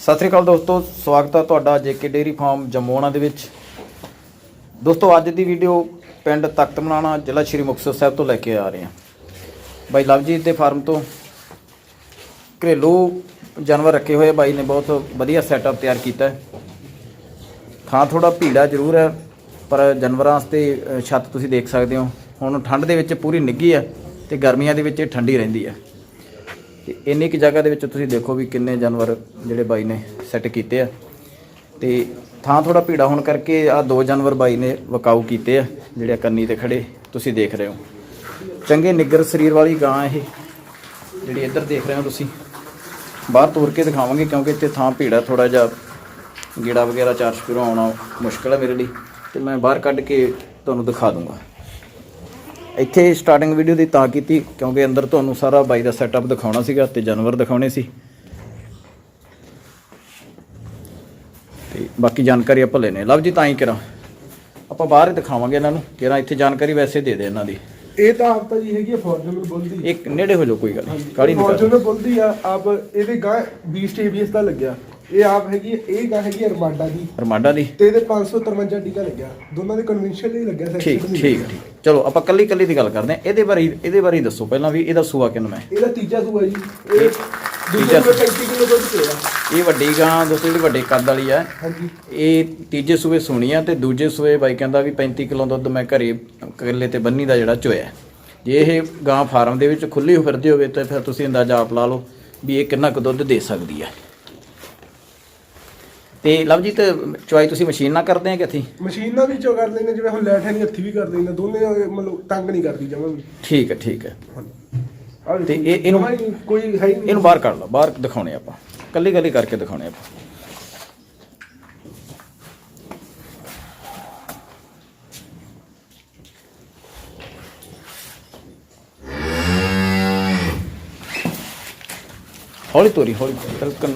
ਸਤਿ ਸ੍ਰੀ ਅਕਾਲ ਦੋਸਤੋ, ਸਵਾਗਤ ਹੈ ਤੁਹਾਡਾ ਜੇਕੇ ਡੇਰੀ ਫਾਰਮ ਜੰਮੂਆਣਾ ਦੇ ਵਿੱਚ। ਦੋਸਤੋ, ਅੱਜ ਦੀ ਵੀਡੀਓ ਪਿੰਡ ਤਖਤ ਮਨਾਣਾ ਜ਼ਿਲ੍ਹਾ ਸ਼੍ਰੀ ਮੁਕਤਸਰ ਸਾਹਿਬ ਤੋਂ ਲੈ ਕੇ ਆ ਰਹੇ ਹਾਂ। ਬਾਈ ਲਵਜੀਤ ਦੇ ਫਾਰਮ ਤੋਂ ਘਰੇਲੂ ਜਾਨਵਰ ਰੱਖੇ ਹੋਏ ਬਾਈ ਨੇ ਬਹੁਤ ਵਧੀਆ ਸੈਟਅਪ ਤਿਆਰ ਕੀਤਾ ਹੈ। ਥਾਂ ਥੋੜਾ ਭੀੜਾ ਜ਼ਰੂਰ ਹੈ, ਪਰ ਜਾਨਵਰਾਂ ਵਾਸਤੇ ਛੱਤ ਤੁਸੀਂ ਦੇਖ ਸਕਦੇ ਹੋ। ਹੁਣ ਠੰਡ ਦੇ ਵਿੱਚ ਪੂਰੀ ਨਿੱਗੀ ਹੈ ਤੇ ਗਰਮੀਆਂ ਦੇ ਵਿੱਚ ਇਹ ਠੰਡੀ ਰਹਿੰਦੀ ਹੈ। ਤੇ ਇੰਨੀ ਕੁ ਜਗ੍ਹਾ ਦੇ ਵਿੱਚ ਤੁਸੀਂ ਦੇਖੋ ਵੀ ਕਿੰਨੇ ਜਾਨਵਰ ਜਿਹੜੇ ਬਾਈ ਨੇ ਸੈੱਟ ਕੀਤੇ ਆ। ਤੇ ਥਾਂ ਥੋੜਾ ਭੀੜਾ ਹੋਣ ਕਰਕੇ ਆ ਦੋ ਜਾਨਵਰ ਬਾਈ ਨੇ ਵਕਾਊ ਕੀਤੇ ਆ, ਜਿਹੜੇ ਕੰਨੀ ਤੇ ਖੜੇ ਤੁਸੀਂ ਦੇਖ ਰਹੇ ਹੋ। ਚੰਗੇ ਨਿੱਗਰ ਸਰੀਰ ਵਾਲੀ ਗਾਂ ਇਹ, ਜਿਹੜੀ ਇੱਧਰ ਦੇਖ ਰਹੇ ਹੋ ਤੁਸੀਂ। ਬਾਹਰ ਤੋਰ ਕੇ ਦਿਖਾਵਾਂਗੇ ਕਿਉਂਕਿ ਇੱਥੇ ਥਾਂ ਭੀੜਾ ਥੋੜਾ ਜਿਹਾ ਗੇੜਾ ਵਗੈਰਾ ਚਾਰ ਸ਼ੁਰੂ ਆਉਣਾ ਮੁਸ਼ਕਲ ਹੈ ਮੇਰੇ ਲਈ। ਤੇ ਮੈਂ ਬਾਹਰ ਕੱਢ ਕੇ ਤੁਹਾਨੂੰ ਦਿਖਾ ਦੂੰਗਾ। ਇੱਥੇ ਸਟਾਰਟਿੰਗ ਵੀਡੀਓ ਦੀ ਤਾਂ ਕੀਤੀ ਕਿਉਂਕਿ ਅੰਦਰ ਤੁਹਾਨੂੰ ਸਾਰਾ ਬਾਈ ਦਾ ਸੈਟਅਪ ਦਿਖਾਉਣਾ ਸੀਗਾ ਤੇ ਜਾਨਵਰ ਦਿਖਾਉਣੇ ਸੀ। ਤੇ ਬਾਕੀ ਜਾਣਕਾਰੀ ਆਪਾਂ ਲੈਣੇ ਲਵ ਜੀ ਤਾਂ ਹੀ ਕਰਾਂ। ਆਪਾਂ ਬਾਹਰ ਹੀ ਦਿਖਾਵਾਂਗੇ ਇਹਨਾਂ ਨੂੰ। ਕਿਰਾਂ ਇੱਥੇ ਜਾਣਕਾਰੀ ਵੈਸੇ ਦੇ ਦੇ ਇਹਨਾਂ ਦੀ। ਇਹ ਤਾਂ ਆਪ ਤਾਂ ਜੀ ਹੈਗੀ ਫੋਰਚੂਨਰ ਬੁੱਲ ਦੀ ਇੱਕ ਨੇੜੇ ਹੋ ਜਾਓ ਕੋਈ ਗੱਲ ਨਹੀਂ। ਕਾੜੀ ਨਹੀਂ ਕਰ ਫੋਰਚੂਨਰ ਬੁੱਲ ਦੀ ਆ ਆਪ ਇਹਦੇ ਗਾਂ 20 ਏਬੀਐਸ ਦਾ ਲੱਗਿਆ। ਇਹ ਆਪ ਹੈਗੀ ਇਹ ਗਾਂ ਹੈਗੀ ਅਰਮਾਡਾ ਦੀ। ਰਮਾਡਾ ਦੀ। ਤੇ ਇਹਦੇ 553 ਟੀਕਾ ਲੱਗਿਆ। ਦੋਨਾਂ ਦੇ ਕਨਵੈਨਸ਼ਨ ਹੀ ਲੱਗਿਆ section ਠੀਕ ਠੀਕ। ਚਲੋ ਆਪਾਂ ਕੱਲੀ ਕੱਲੀ ਦੀ ਗੱਲ ਕਰਦੇ ਹਾਂ। ਇਹਦੇ ਬਾਰੇ ਇਹਦੇ ਬਾਰੇ ਹੀ ਦੱਸੋ ਪਹਿਲਾਂ ਵੀ ਇਹਦਾ ਸੂਆ ਕਿੰਨਾ ਹੈ ਇਹਦਾ ਤੀਜਾ ਸੂਆ ਜੀ। ਇਹ ਤੀਜਾ ਦੂਜੇ ਸੂਏ 35 ਕਿਲੋ ਦੁੱਧ ਪਿਆ। ਇਹ ਵੱਡੀ ਗਾਂ ਦੋਸਤੋ ਜਿਹੜੀ ਵੱਡੇ ਕੱਦ ਵਾਲੀ ਆ। ਹਾਂਜੀ। ਇਹ ਤੀਜੇ ਸੂਏ ਸੁਣੀ ਆ ਤੇ ਦੂਜੇ ਸੂਏ ਬਾਈ ਕਹਿੰਦਾ ਵੀ 35 ਕਿਲੋ ਦੁੱਧ ਮੈਂ ਘਰੇ ਕਿੱਲੇ ਤੇ ਬੰਨੀ ਦਾ ਜਿਹੜਾ ਚੋਇਆ। ਜੇ ਇਹ ਗਾਂ ਫਾਰਮ ਦੇ ਵਿੱਚ ਖੁੱਲੀ ਫਿਰਦੀ ਹੋਵੇ ਤਾਂ ਫਿਰ ਤੁਸੀਂ ਅੰਦਾਜ਼ਾ ਆਪ ਲਾ ਲਓ ਵੀ ਇਹ ਕਿੰਨਾ ਕੁ ਦੁੱਧ ਦੇ ਸਕਦੀ ਹੈ ਤੇ ਲਵਜੀਤ ਚੁਆਈ ਤੁਸੀਂ ਮਸ਼ੀਨ ਨਾਲ ਕਰਦੇ ਆ ਕਿ ਹੱਥੀਂ ਮਸ਼ੀਨ ਨਾਲ ਵੀ ਚੋ ਕਰ ਲੈਂਦੇ ਜਿਵੇਂ ਹੁਣ ਲੈਟ ਹੈ ਨਹੀਂ ਹੱਥੀ ਵੀ ਕਰ ਲੈਂਦੇ ਦੋਨੇ ਮਤਲਬ ਤੰਗ ਨਹੀਂ ਕਰਦੀ ਜਮਾਂ ਵੀ। ਠੀਕ ਹੈ ਠੀਕ ਹੈ। ਤੇ ਇਹ- ਇਹਨੂੰ- ਕੋਈ ਹੈ ਹੀ ਨਹੀਂ। ਇਹਨੂੰ ਬਾਹਰ ਕੱਢ ਲਓ ਬਾਹਰ ਦਿਖਾਉਣੇ ਆਪਾਂ। ਕੱਲੀ ਕੱਲੀ ਕਰਕੇ ਦਿਖਾਉਣੇ ਆਪਾਂ। ਹੌਲੀ ਤੋਰੀ ਹੌਲੀ ਤਿਲਕਣ।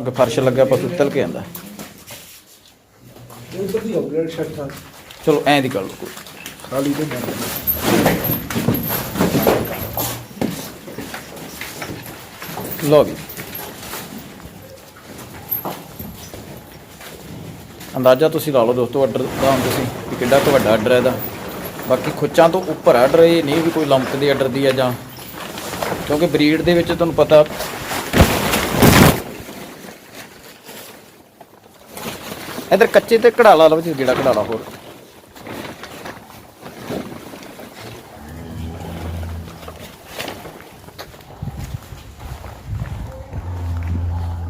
ਕਿਉਂਕਿ ਫਰਸ਼ ਲੱਗਾ ਪਸ਼ੂ ਤਿਲਕ ਜਾਂਦਾ ਇਹ ਵਧੀਆ ਅਪਗ੍ਰੇਡ ਸ਼ਰਟ ਆ ਚਲੋ ਐਂ ਦੀ ਕਰ ਲਓ ਕੋਈ। ਖਾਲੀ ਤੇ ਬੰਦ ਲਓ ਵੀ ਅੰਦਾਜ਼ਾ ਤੁਸੀਂ ਲਾ ਲਓ ਦੋਸਤੋ ਆਰਡਰ ਦਾ ਹੁਣ ਤੁਸੀਂ ਕਿ ਕਿੱਡਾ ਕੁ ਵੱਡਾ ਆਰਡਰ ਹੈ ਇਹਦਾ। ਬਾਕੀ ਖੁੱਚਾਂ ਤੋਂ ਉੱਪਰ ਆਰਡਰ ਇਹ ਨਹੀਂ ਵੀ ਕੋਈ ਲੰਮਕ ਦੀ ਆਰਡਰ ਦੀ ਹੈ ਜਾਂ। ਕਿਉਂਕਿ ਬਰੀਡ ਦੇ ਵਿੱਚ ਤੁਹਾਨੂੰ ਪਤਾ ਇਧਰ ਕੱਚੇ ਤੇ ਕਢਾਲਾ ਲਓ ਜੀ, ਜਿਹੜਾ ਕਢਾਲਾ ਹੋਰ।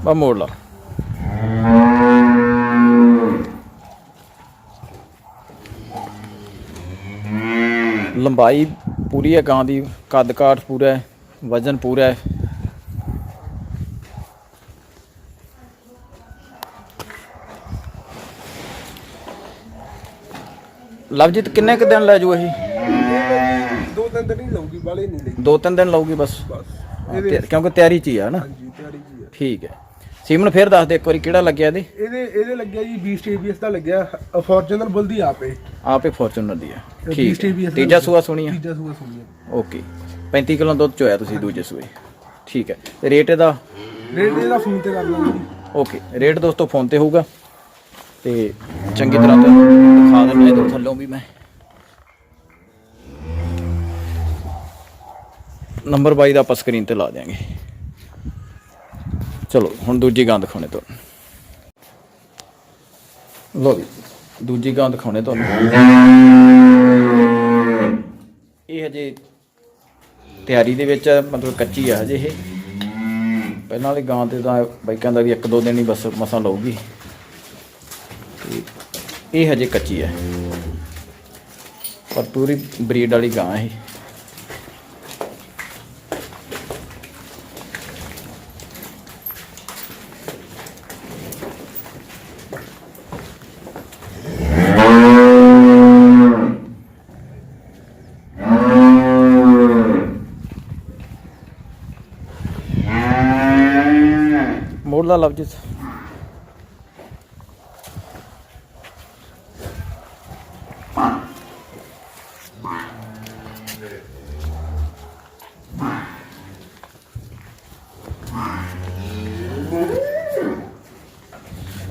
ਬਾ ਮੋੜ ਲਾ। ਲੰਬਾਈ ਪੂਰੀ ਹੈ, ਗਾਂ ਦੀ ਕੱਦ ਕਾਠ ਪੂਰਾ ਹੈ, ਵਜ਼ਨ ਪੂਰਾ ਹੈ। ਲਵਜੀਤ ਕਿੰਨੇ ਕੁ ਦਿਨ ਲੈ ਜੂ ਇਹ? ਦੋ ਤਿੰਨ ਦਿਨ ਹੀ ਲਊਗੀ ਵਾਲੇ ਨਹੀਂ ਲਈ। ਦੋ ਤਿੰਨ ਦਿਨ ਲਊਗੀ ਬਸ? ਬਸ ਹਾਂ, ਇਹਦੇ ਤੇ- ਕਿਉਂਕਿ ਤਿਆਰੀ ਚ ਹੀ ਆ ਨਾ? ਹਾਂਜੀ ਤਿਆਰੀ ਜੀ ਆ। ਠੀਕ ਹੈ। ਸੀਮਨ ਫੇਰ ਦੱਸ ਦੇ ਇੱਕ ਵਾਰੀ ਕਿਹੜਾ ਲੱਗਿਆ ਇਹਦੇ? ਇਹਦੇ ਇਹਦੇ ਲੱਗਿਆ ਜੀ 20 TBS ਦਾ ਲੱਗਿਆ ਫੋਰਚੂਨਰ ਬੁੱਲ ਦੀ ਆਪੇ ਆਪੇ ਫੋਰਚੂਨਰ ਦੀ ਹੈ 20 ਠੀਕ ਹੈ। ਤੀਜਾ ਸੂਆ ਸੁਣੀ ਆ। ਤੀਜਾ ਸੂਆ ਸੁਣੀ ਆ। ਓਕੇ। 35 ਕਿਲੋ ਦੁੱਧ ਚੋਇਆ ਤੁਸੀਂ ਦੂਜੇ ਸੂਏ। ਠੀਕ ਹੈ। ਤੇ ਰੇਟ ਇਹਦਾ? ਰੇਟ ਇਹਦਾ ਫੋਨ ਤੇ ਕਰ ਲਾਂਗੇ। ਜੀ ਓਕੇ। ਰੇਟ ਦੋਸਤੋ ਫੋਨ ਤੇ ਹੋਊਗਾ। ਤੇ ਚੰਗੀ ਤਰ੍ਹਾਂ ਤੁਹਾਨੂੰ ਦਿਖਾ ਦਿੰਦਾ ਇਹਦੇ ਥੱਲੋਂ ਵੀ ਮੈਂ। ਨੰਬਰ 22 ਦਾ ਆਪਾਂ ਸਕਰੀਨ ਤੇ ਲਾ ਦਿਆਂਗੇ। ਚਲੋ, ਹੁਣ ਦੂਜੀ ਗਾਂ ਦਿਖਾਉਣੇ ਤੁਹਾਨੂੰ। ਲੋ ਦੂਜੀ ਗਾਂ ਦਿਖਾਉਣੇ ਤੁਹਾਨੂੰ। ਇਹ ਹਜੇ ਤਿਆਰੀ ਦੇ ਵਿੱਚ ਮਤਲਬ ਕੱਚੀ ਆ ਹਜੇ ਇਹ। ਪਹਿਲਾਂ ਵਾਲੀ ਗਾਂ ਤੇ ਤਾਂ ਬਾਈਕਾਂ ਦਾ ਵੀ ਇੱਕ ਦੋ ਦਿਨ ਹੀ ਬਸ ਮਸਾਂ ਲਊਗੀ। ਇਹ ਹਜੇ ਕੱਚੀ ਹੈ। ਪਰ ਪੂਰੀ ਬਰੀਡ ਵਾਲੀ ਗਾਂ ਇਹ। ਮੋੜ ਲਾ ਲਵਜੀਤ।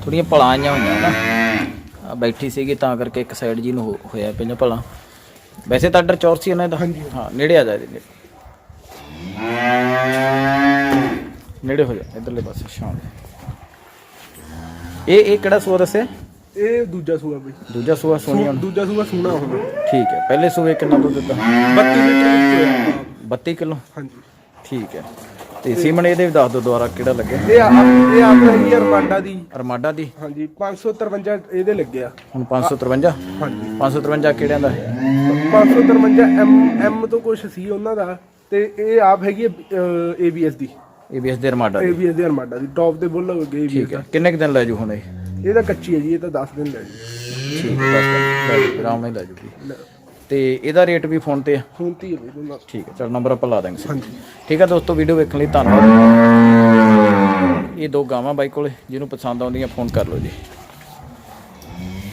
ਥੋੜੀਆਂ ਭਲਾਂ ਆਈਆਂ ਹੋਈਆਂ ਨਾ। ਆ ਬੈਠੀ ਸੀਗੀ ਤਾਂ ਕਰਕੇ ਇੱਕ ਸਾਈਡ ਜੀ ਨੂੰ ਹੋਇਆ ਪਈਆਂ ਭਲਾਂ। ਵੈਸੇ ਤਾਂ ਆਰਡਰ ਚੌਰ ਸੀ ਇਹਨਾਂ ਦਾ। ਹਾਂਜੀ। ਹਾਂ ਨੇੜੇ ਆ ਜਾ ਇਹਦੇ ਨੇੜੇ। ਨੇੜੇ ਹੋ ਜਾ ਇਧਰਲੇ ਪਾਸੇ ਸ਼ਾਮ ਇਹ ਇਹ ਕਿਹੜਾ ਸੂਆ ਦੱਸਿਆ? ਇਹ ਦੂਜਾ ਸੂਆ ਬਈ। ਦੂਜਾ ਸੂਆ ਸੋਨੀ ਹੁਣ ਦੂਜਾ ਸੂਆ ਸੋਨਾ ਹੁਣ। ਠੀਕ ਹੈ ਪਹਿਲੇ ਸੂਏ ਕਿੰਨਾ ਦੁੱਧ ਦਿੱਤਾ? 32 ਲੀਟਰ ਵਿੱਚ ਹੋਇਆ। 32 ਕਿਲੋ? ਹਾਂਜੀ। ਠੀਕ ਹੈ। ਤੇ ਸੀਮਨ ਇਹਦੇ ਵੀ ਦੱਸ ਦਿਓ ਦੁਬਾਰਾ ਕਿਹੜਾ ਲੱਗਿਆ ਇਹ ਆ ਇਹ ਆਪ ਹੈਗੀ ਅਰਮਾਂਡਾ ਦੀ। ਅਰਮਾਡਾ ਦੀ? ਹਾਂਜੀ 553 ਇਹਦੇ ਲੱਗਿਆ ਹੁਣ 553 ਹਾਂਜੀ। 553 ਕਿਹੜਿਆਂ ਦਾ? 553 ਐਮ ਐਮ ਤੋਂ ਕੁਝ ਸੀ ਉਹਨਾਂ ਦਾ ਤੇ ਇਹ ਆਪ ਹੈਗੀ ABS ਦੀ। ਏਬੀਐਸ ਦੇ ਅਰਮਾਡਾ ਦੀ। ABS ਦੇ ਅਰਮਾਂਡਾ ਦੀ। ਟੌਪ ਦੇ ਬੁੱਲ ਹੋ ਗਏ ਠੀਕ ਹੈ। ਕਿੰਨੇ ਕੁ ਦਿਨ ਲੈ ਜੂ ਹੁਣ ਇਹ? ਇਹ ਤਾਂ ਕੱਚੀ ਹੈ ਜੀ ਇਹ ਤਾਂ 10 ਦਿਨ ਲੈ ਜੀ। ਠੀਕ ਹੈ ਬਸ ਲੈ ਜੂ, ਆਰਾਮ ਨਾਲ ਹੀ ਲੈ ਜੂਗੀ ਤੇ ਇਹਦਾ ਰੇਟ ਵੀ ਫੋਨ ਤੇ ਆ। ਹੁਣ ਤੀ ਹੈ ਦੋਨਾਂ ਠੀਕ ਹੈ ਚਲ ਨੰਬਰ ਆਪਾਂ ਲਾ ਦਾਂਗੇ ਹਾਂਜੀ। ਠੀਕ ਹੈ ਦੋਸਤੋ ਵੀਡੀਓ ਵੇਖਣ ਲਈ ਧੰਨਵਾਦ। ਇਹ ਦੋ ਗਾਵਾਂ ਬਾਈ ਕੋਲੇ ਜਿਹਨੂੰ ਪਸੰਦ ਆਉਂਦੀਆਂ ਫੋਨ ਕਰ ਲਓ ਜੀ।